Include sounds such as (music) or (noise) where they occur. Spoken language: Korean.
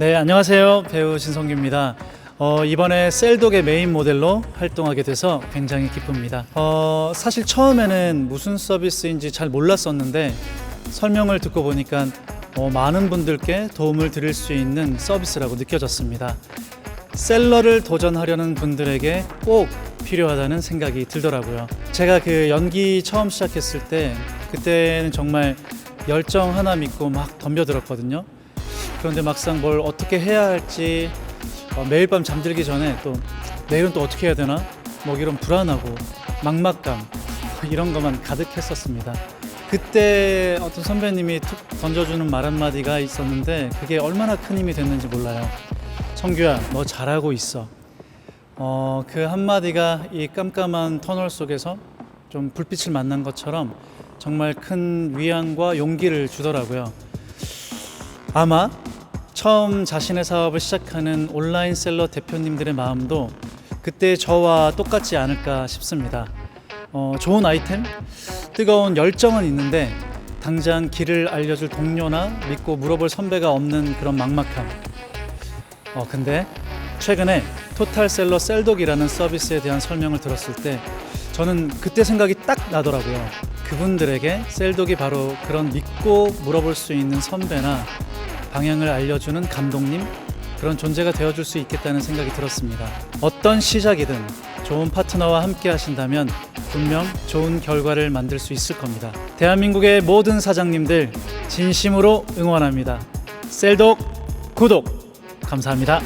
네, 안녕하세요. 배우 신성규입니다. 어, 이번에 셀독의 메인 모델로 활동하게 돼서 굉장히 기쁩니다. 어, 사실 처음에는 무슨 서비스인지 잘 몰랐었는데 설명을 듣고 보니까 어, 많은 분들께 도움을 드릴 수 있는 서비스라고 느껴졌습니다. 셀러를 도전하려는 분들에게 꼭 필요하다는 생각이 들더라고요. 제가 그 연기 처음 시작했을 때 그때는 정말 열정 하나 믿고 막 덤벼들었거든요. 그런데 막상 뭘 어떻게 해야 할지 어, 매일 밤 잠들기 전에 또 내일은 또 어떻게 해야 되나 뭐 이런 불안하고 막막감 (laughs) 이런 것만 가득했었습니다. 그때 어떤 선배님이 툭 던져주는 말 한마디가 있었는데 그게 얼마나 큰 힘이 됐는지 몰라요. 성규야, 너 잘하고 있어. 어, 그 한마디가 이 깜깜한 터널 속에서 좀 불빛을 만난 것처럼 정말 큰 위안과 용기를 주더라고요. 아마 처음 자신의 사업을 시작하는 온라인 셀러 대표님들의 마음도 그때 저와 똑같지 않을까 싶습니다. 어, 좋은 아이템, 뜨거운 열정은 있는데 당장 길을 알려줄 동료나 믿고 물어볼 선배가 없는 그런 막막함. 어, 근데 최근에 토탈셀러 셀독이라는 서비스에 대한 설명을 들었을 때 저는 그때 생각이 딱 나더라고요. 그분들에게 셀독이 바로 그런 믿고 물어볼 수 있는 선배나 방향을 알려주는 감독님 그런 존재가 되어줄 수 있겠다는 생각이 들었습니다. 어떤 시작이든 좋은 파트너와 함께 하신다면 분명 좋은 결과를 만들 수 있을 겁니다. 대한민국의 모든 사장님들 진심으로 응원합니다. 셀독 구독 감사합니다.